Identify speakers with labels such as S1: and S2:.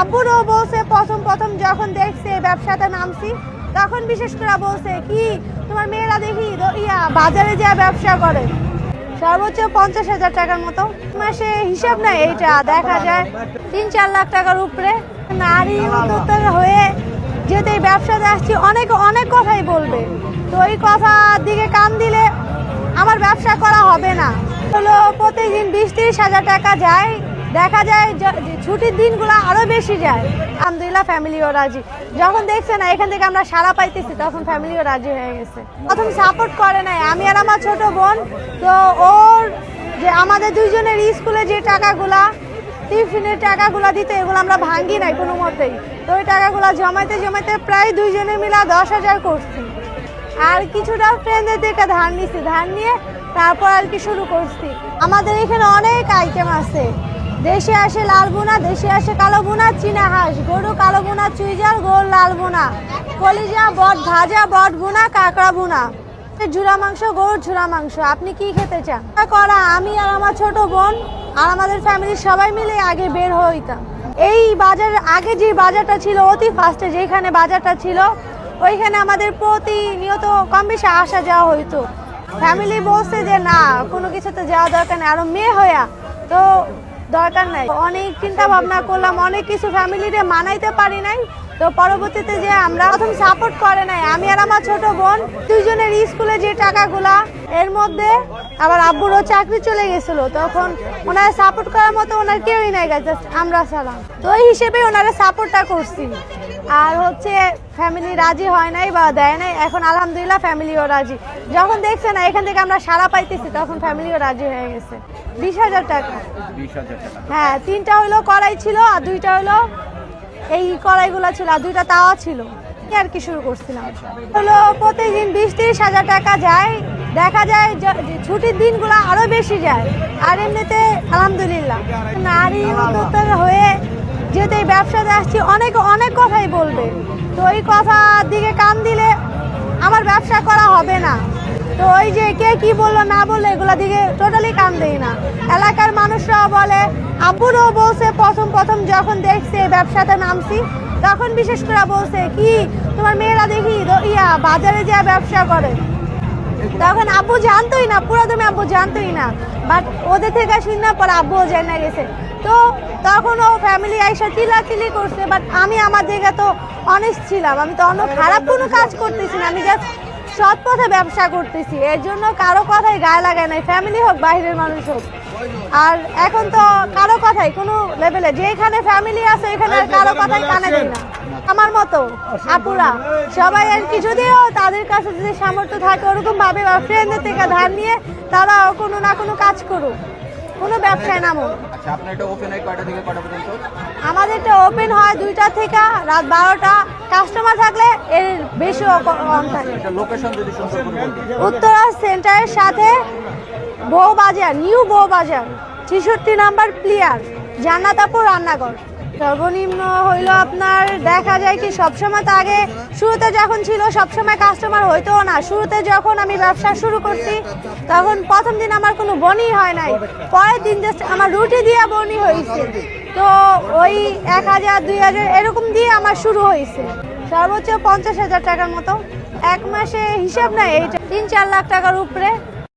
S1: আব্বুরও বলছে, প্রথম প্রথম যখন দেখছে এই ব্যবসাতে নামছি, তখন বিশেষ করে বলছে, কি, তোমার মেয়েরা দেখি ইয়া, বাজারে যা ব্যবসা করে। সর্বোচ্চ পঞ্চাশ হাজার টাকার মতো। মাসে হিসাব নাই এইটা, দেখা যায় তিন চার লাখ টাকার উপরে। নারী উদ্যোক্তা হয়ে যেহেতু এই ব্যবসাতে আসছি, অনেক অনেক কথাই বলবে। তো ওই কথার দিকে কান দিলে আমার ব্যবসা করা হবে না। হলো প্রত্যেকদিন বিশ তিরিশ হাজার টাকা যায় দেখা যায় ছুটির দিনগুলো আরও বেশি যায়। আলহামদুলিল্লাহ ফ্যামিলিও রাজি। যখন দেখছে না, এখান থেকে আমরা সারা পাইতেছি, তখন ফ্যামিলিও রাজি হয়ে গেছে। প্রথম সাপোর্ট করে নাই। আমি আর আমার ছোট বোন, তো ওর যে আমাদের দুইজনের স্কুলে যে টাকাগুলা, টিফিনের টাকাগুলো দিতে, এগুলো আমরা ভাঙ্গি নাই কোনো মতেই। তো ওই টাকাগুলো জমাইতে জমাইতে প্রায় দুইজনে মিলা দশ হাজার করছি। আর কিছুটা ফ্রেন্ডদের থেকে ধার নিছি। ধার নিয়ে তারপর আর কি শুরু করছি। আমাদের এখানে অনেক আইটেম আছে। দেশে আসে লাল বোনা, দেশে আসে কালো বোনা, চীনা হাঁস, গরু, কালো বোনা চুইজাল গোল লাল বোনা, কলিজা, বট ভাজা, বট বোনা, কাঁকড়া বোনা। ঝুরা মাংস, গরুর ঝুরা মাংস, আপনি কি খেতে চান? করা আমি আর আমার ছোট বোন আর আমাদের ফ্যামিলির সবাই মিলে আগে বের হইতাম। এই বাজার, আগে যে বাজারটা ছিল, অতি ফার্স্টে যেখানে বাজারটা ছিল, ওইখানে আমাদের প্রতিনিয়ত কম বেশি আসা যাওয়া হইতো। ফ্যামিলি বলছে যে, না, কোনো কিছুতে যাওয়া দরকার নেই। আরও মেয়ে হইয়া, তো দরকার নাই। অনেক চিন্তা ভাবনা করলাম, অনেক কিছু ফ্যামিলিরে মানাইতে পারি নাই। তো পরবর্তীতে যে আমরা প্রথম সাপোর্ট করে নাই, আমি আর আমার ছোট বোন দুইজনের স্কুলে যে টাকাগুলা, এর মধ্যে আবার আব্বুরও চাকরি চলে গেছিল। তখন ওনার সাপোর্ট করার মতো ওনার কেউই নাই গেছে আমরা সালাম। তো ওই হিসেবে ওনারা সাপোর্টটা করছি। আর হচ্ছে ফ্যামিলি রাজি হয় নাই বা দেয় নাই এখন আলহামদুলিল্লাহ ফ্যামিলিও রাজি। যখন দেখছে না এখান থেকে আমরা সারা পাইতেছি তখন ফ্যামিলিও রাজি হয়ে গেছে। বিশ হাজার টাকা। হ্যাঁ তিনটা হলো কড়াই ছিল আর দুইটা হলো এই কড়াইগুলো ছিল আর দুইটা তাওয়া ছিল। আর কি শুরু করছিলাম। হলো প্রতিদিন বিশ তিরিশ হাজার টাকা যায়। দেখা যায় ছুটির দিনগুলো আরও বেশি যায়। আর এমনিতে আলহামদুলিল্লাহ। নারী হয়ে যেহেতু এই ব্যবসাতে আসছি, অনেক অনেক কথাই বলবে। তো ওই কথার দিকে কান দিলে আমার ব্যবসা করা হবে না। তো ওই যে কে কি বলল, না বলল, এগুলো দিকে টোটালি কান দেই না। এলাকার মানুষরাও বলে, আব্বুরও বলছে, প্রথম প্রথম যখন দেখছে ব্যবসাতে নামছি, তখন বিশেষ করে বলছে, কি, তোমার মেয়েরা দেখি ইয়া, বাজারে যা ব্যবসা করে। তখন আব্বু জানতোই না পুরো আব্বু জানতোই না। বাট ওদের থেকে শুনে পর আব্বুও জানা গেছে। তো তখন ও ফ্যামিলি আইসা চিল্লাচিল্লি করছে বাট আমি আমার জায়গা তো অনেস্ট ছিলাম। আমি তো অন্য খারাপ কোনো কাজ করতেছি না, আমি জাস্ট সৎ পথে ব্যবসা করতেছি। এর জন্য কারও কথাই গায়ে লাগায় নাই ফ্যামিলি হোক, বাইরের মানুষ হোক। আর এখন তো কারও কথাই কোনো লেভেলে, যেখানে ফ্যামিলি আছে এখানে আর কারও কথাই কানে দিই না। আমার মতো, আপুরা, সবাই আর কি যদিও তাদের কাছে যদি সামর্থ্য থাকে ওরকম ভাবে বা ফ্রেন্ডদের থেকে ধার নিয়ে তারা কোনো না কোনো কোনো নামো
S2: আচ্ছা আপনার এটা ওপেন হয় কয়টা থেকে কয়টা পর্যন্ত?
S1: আমাদেরটা ওপেন হয় দুইটা থেকে রাত বারোটা। কাস্টমার থাকলে এর
S2: লোকেশন যদি করে বলতেন
S1: উত্তরা সেন্টারের সাথে বউ বাজার নিউ বউ বাজার ছেষট্টি নাম্বার প্লেয়ার জান্নাতাপুর রান্নাঘর। সর্বনিম্ন হইল আপনার, দেখা যায় কি সবসময় তো আগে শুরুতে যখন ছিল, সবসময় কাস্টমার হইতো না। শুরুতে যখন আমি ব্যবসা শুরু করছি, তখন প্রথম দিন আমার কোনো বনি হয় নাই। পরের দিন জাস্ট আমার রুটি দিয়ে বনি হয়েছে তো ওই এক হাজার, দুই হাজার এরকম দিয়ে আমার শুরু হয়েছে সর্বোচ্চ পঞ্চাশ হাজার টাকার মতো। এক মাসে হিসাব নাই এইটা তিন চার লাখ টাকার উপরে।